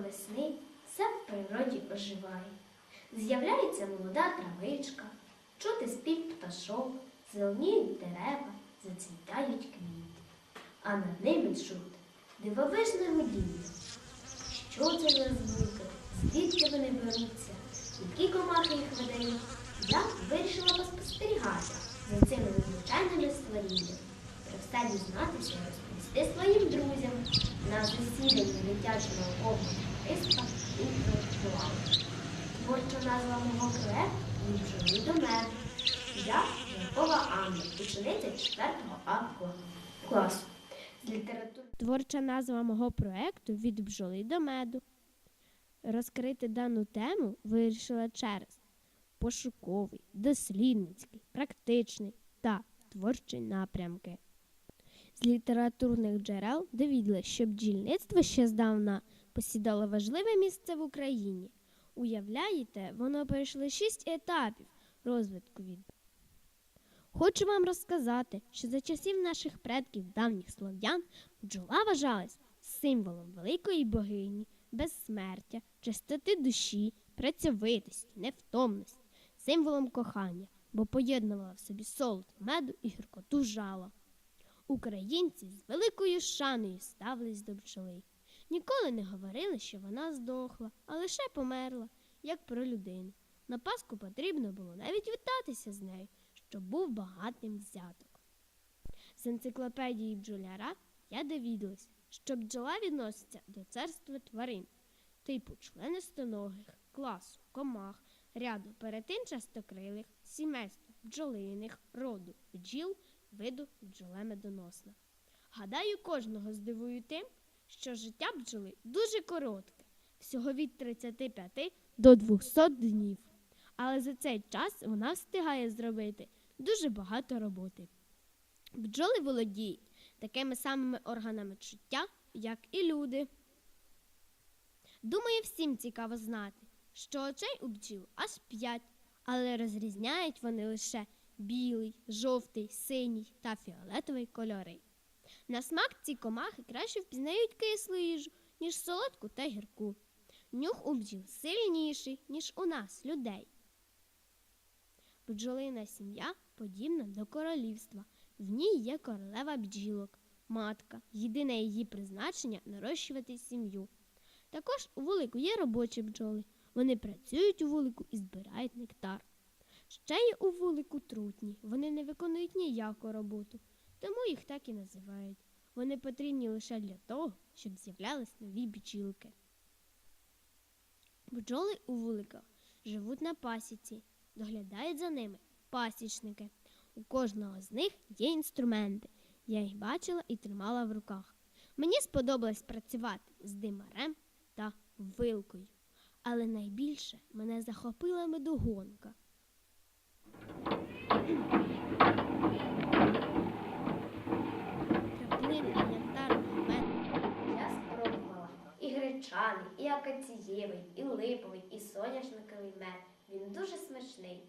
весни все в природі оживає. З'являється молода травичка, чути спів пташок, зеленіють дерева, зацвітають квіти, а над ними чути дивовижне гудіння. Що це за звуки? Звідки вони беруться? Які комахи їх видають? Я вирішила поспостерігати за цими незвичайними створіннями. Про все дізнатися і розповісти своїм друзям на засіданні дитячого наукового товариства інтелектуал. Творча назва мого проекту від бджоли до меду. Я Жаркова Анна, учениця 4 А класу з. Творча назва мого проекту від бджоли до меду. Розкрити дану тему вирішила через пошуковий, дослідницький, практичний та творчий напрямки. З літературних джерел довідали, що бджільництво ще здавна посідало важливе місце в Україні. Уявляєте, воно пройшло шість етапів розвитку від Хочу вам розказати, що за часів наших предків давніх слов'ян бджола вважалась символом великої богині, безсмертя, чистоти душі, працьовитості, невтомності, символом кохання, бо поєднувала в собі солод меду і гіркоту жала. Українці з великою шаною ставились до бджоли. Ніколи не говорили, що вона здохла, а лише померла, як про людину. На Пасху потрібно було навіть вітатися з нею, щоб був багатим взяток. З енциклопедії бджоляра я довідалась, що бджола відноситься до царства тварин, типу членистоногих, класу, комах, ряду перетин частокрилих, сімейства бджолиних, роду бджіл, виду бджолемедоносна. Гадаю, кожного здивую тим, що життя бджоли дуже коротке, всього від 35 до 200 днів. Але за цей час вона встигає зробити дуже багато роботи. Бджоли володіють такими самими органами чуття, як і люди. Думаю, всім цікаво знати, що очей у бджіл аж п'ять, але розрізняють вони лише білий, жовтий, синій та фіолетовий кольори. На смак ці комахи краще впізнають кислу їжу, ніж солодку та гірку. Нюх у бджіл сильніший, ніж у нас, людей. Бджолина сім'я подібна до королівства. В ній є королева бджілок, матка. Єдине її призначення нарощувати сім'ю. Також у вулику є робочі бджоли. Вони працюють у вулику і збирають нектар. Ще є у вулику трутні. Вони не виконують ніяку роботу, тому їх так і називають. Вони потрібні лише для того, щоб з'являлись нові бджілки. Бджоли у вуликах живуть на пасіці, доглядають за ними пасічники. У кожного з них є інструменти. Я їх бачила і тримала в руках. Мені сподобалось працювати з димарем та вилкою, але найбільше мене захопила медогонка. Краплини янтарного меду Я спробувала і і акацієвий, і липовий, і соняшниковий мед. Він дуже смачний.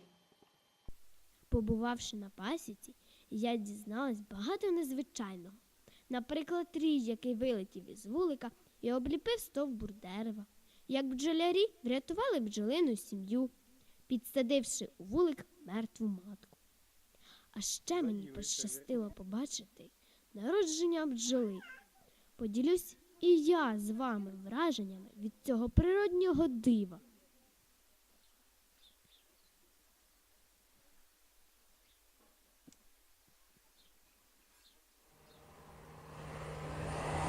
Побувавши на пасіці, я дізналась багато незвичайного. Наприклад, рій, який вилетів із вулика і обліпив стовбур дерева, як бджолярі врятували бджолину сім'ю, підсадивши у вулик мертву матку. А ще мені пощастило побачити народження бджоли. Поділюсь і я з вами враженнями від цього природнього дива.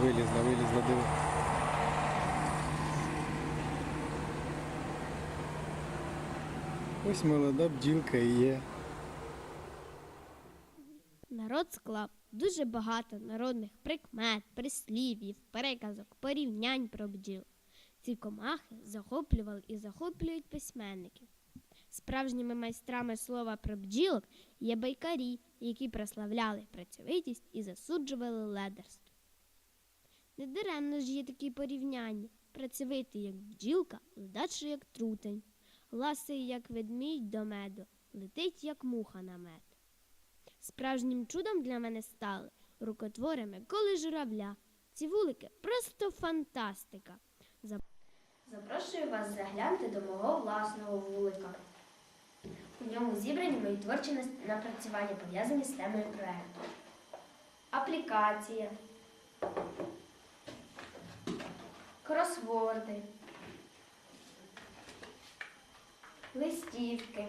Вилізла, вилізла, диви. Ось молода бджілка і є. Народ склав дуже багато народних прикмет, прислів'їв, переказок, порівнянь про бджіл. Ці комахи захоплювали і захоплюють письменників. Справжніми майстрами слова про бджілок є байкарі, які прославляли працьовитість і засуджували ледерство. Недаремно ж є такі порівняння. Працьовитий, як бджілка, ледачий, як трутень, ласий, як ведмідь до меду, летить, як муха на мед. Справжнім чудом для мене стали рукотвори Миколи Журавля. Ці вулики просто фантастика. За Запрошую вас заглянути до мого власного вулика. У ньому зібрані мої творчі напрацювання, пов'язані з темою проекту. Аплікація, кросворди, листівки.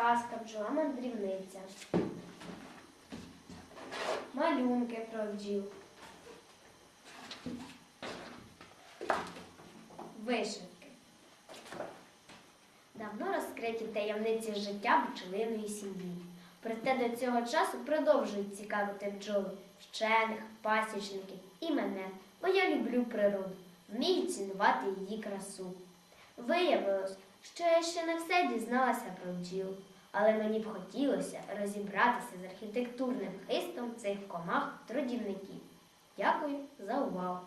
Казка бджола мандрівниця. Малюнки про бджіл. Вишивки. Давно розкриті таємниці життя бджолиної сім'ї. Проте до цього часу продовжують цікавити бджоли, вчених, пасічників і мене, бо я люблю природу, вмію цінувати її красу. Виявилось, що я ще не все дізналася про бджіл, але мені б хотілося розібратися з архітектурним хистом цих комах трудівників. Дякую за увагу!